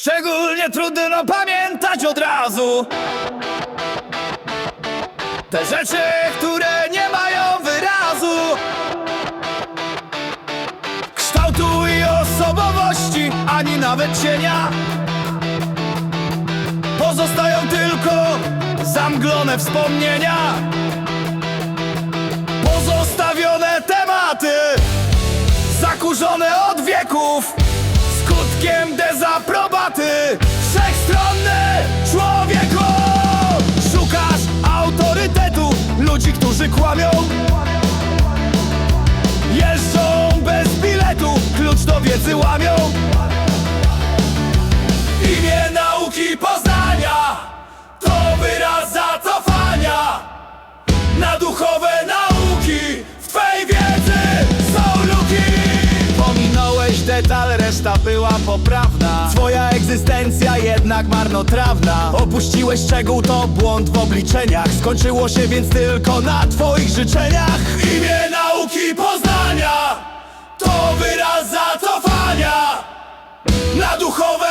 Szczególnie trudno pamiętać od razu. Te rzeczy, które nie mają wyrazu Kształtu i osobowości, ani nawet cienia. Pozostają tylko zamglone wspomnienia. Pozostawione tematy Zakurzone od wieków Skutkiem dezaprobaty duchowe nauki. W twej wiedzy są luki. Pominąłeś detal, reszta była poprawna. Twoja egzystencja jednak marnotrawna. Opuściłeś szczegół, to błąd w obliczeniach. Skończyło się więc tylko na twoich życzeniach. Imię nauki poznania To wyraz zacofania na duchowe